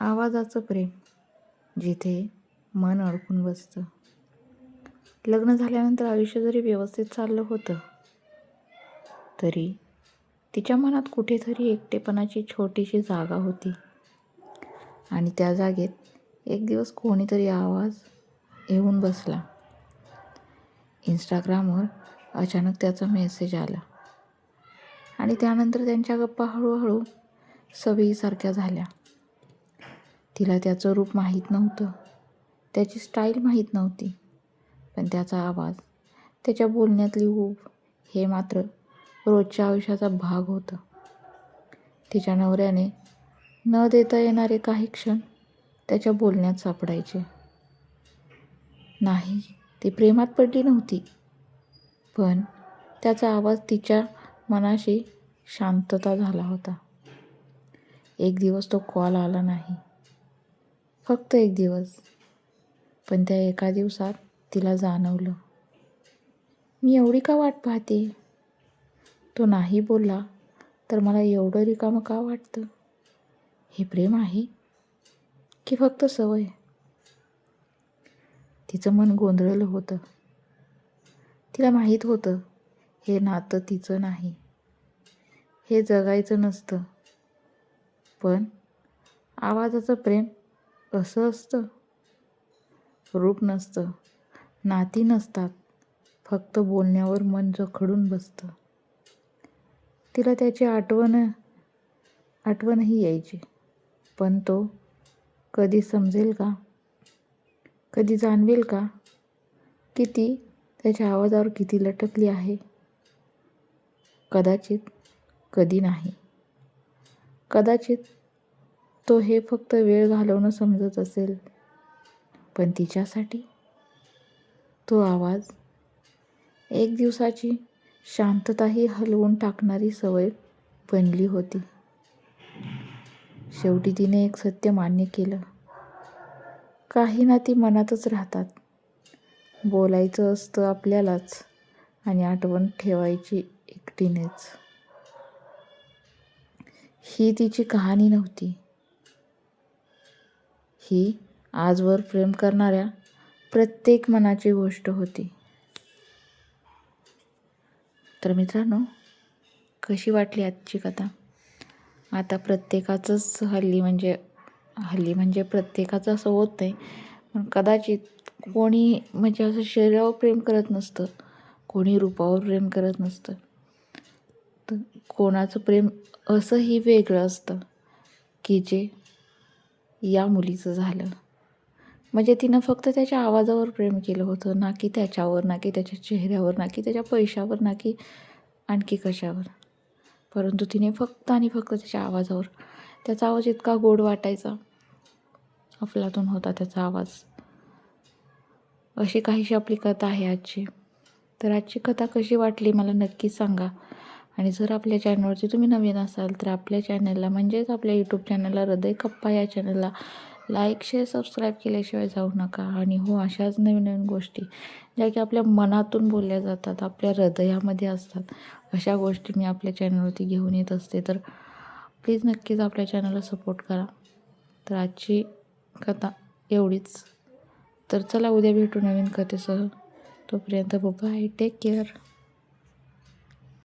आवाजाचं प्रेम जिथे मन अडकून बसतं. लग्न झाल्यानंतर आयुष्य जरी व्यवस्थित चाललं होतं तरी तिच्या मनात कुठेतरी एकटेपणाची छोटीशी जागा होती. आणि त्या जागेत एक दिवस कोणीतरी आवाज येऊन बसला. इंस्टाग्रामवर अचानक त्याचा मेसेज आला. आणि त्यानंतर त्यांच्या गप्पा हळूहळू सवयीसारख्या झाल्या. तिला त्याचं रूप माहीत नव्हतं. त्याची स्टाईल माहीत नव्हती. पण त्याचा आवाज त्याच्या बोलण्यातली ऊब हे मात्र रोजच्या आयुष्याचा भाग होतं. तिच्या नवऱ्याने न देता येणारे काही क्षण त्याच्या बोलण्यात सापडायचे. नाही ती प्रेमात पडली नव्हती. पण त्याचा आवाज तिच्या मनाशी शांतता झाला होता. एक दिवस तो कॉल आला नाही. फक्त एक दिवस. पण त्या एका दिवसात तिला जाणवलं. मी एवढी का वाट पाहते? तो नाही बोलला तर मला एवढं रिकामं का वाटतं? हे प्रेम आहे की फक्त सवय? तिचं मन गोंधळलं होतं. तिला माहीत होतं हे नातं तिचं नाही. हे जगायचं नसतं. पण आवाजाचं प्रेम असं असतं. रूप नसतं. नाती नसतात. फक्त बोलण्यावर मन जखडून बसतं. तिला त्याची आठवण आठवणही यायची. पण तो कधी समजेल का? कधी जाणवेल का? की ती त्याच्या आवाजावर किती लटकली आहे? कदाचित कधी नाही. कदाचित तो हे फक्त वेळ घालवणं समजत असेल. पण तिच्यासाठी? तो आवाज? एक दिवसाची शांतताही हलवून टाकणारी सवय बनली होती. शेवटी तिने एक सत्य मान्य केलं. काही नाती मनातच राहतात. बोलायचं असतं आपल्यालाच आणि आठवण ठेवायची एकटीनेच. ही तिची कहाणी नव्हती. ही आजवर प्रेम करणाऱ्या प्रत्येक मनाची गोष्ट होती. तर मित्रांनो कशी वाटली आजची कथा? आता प्रत्येकाचंच हल्ली म्हणजे हल्ली म्हणजे प्रत्येकाचं असं होत नाही पण कदाचित कोणी म्हणजे असं शरीरावर प्रेम करत नसतं कोणी रूपावर प्रेम करत नसतं. तर कोणाचं प्रेम असंही वेगळं असतं की जे या मुलीचं झालं. म्हणजे तिनं फक्त त्याच्या आवाजावर प्रेम केलं होतं ना की त्याच्यावर ना की त्याच्या चेहऱ्यावर ना की त्याच्या पैशावर ना की आणखी कशावर. परंतु तिने फक्त आणि फक्त त्याच्या आवाजावर त्याचा आवाज इतका गोड वाटायचा. अफलातून होता त्याचा आवाज. अशी काहीशी आपली कथा आहे आजची. तर आजची कथा कशी वाटली मला नक्कीच सांगा. आणि जर आपल्या चॅनलवरती तुम्ही नवीन असाल तर आपल्या चॅनलला म्हणजेच आपल्या यूट्यूब चॅनलला हृदय कप्पा या चॅनलला लाईक शेअर सबस्क्राईब केल्याशिवाय जाऊ नका. आणि हो अशाच नवीन नवीन गोष्टी ज्या की आपल्या मनातून बोलल्या जातात आपल्या हृदयामध्ये असतात अशा गोष्टी मी आपल्या चॅनलवरती घेऊन येत असते. तर प्लीज नक्कीच आपल्या चॅनलला सपोर्ट करा. तर आजची कथा एवढीच. तर चला उद्या भेटू नवीन कथेसह. तोपर्यंत बाय टेक केअर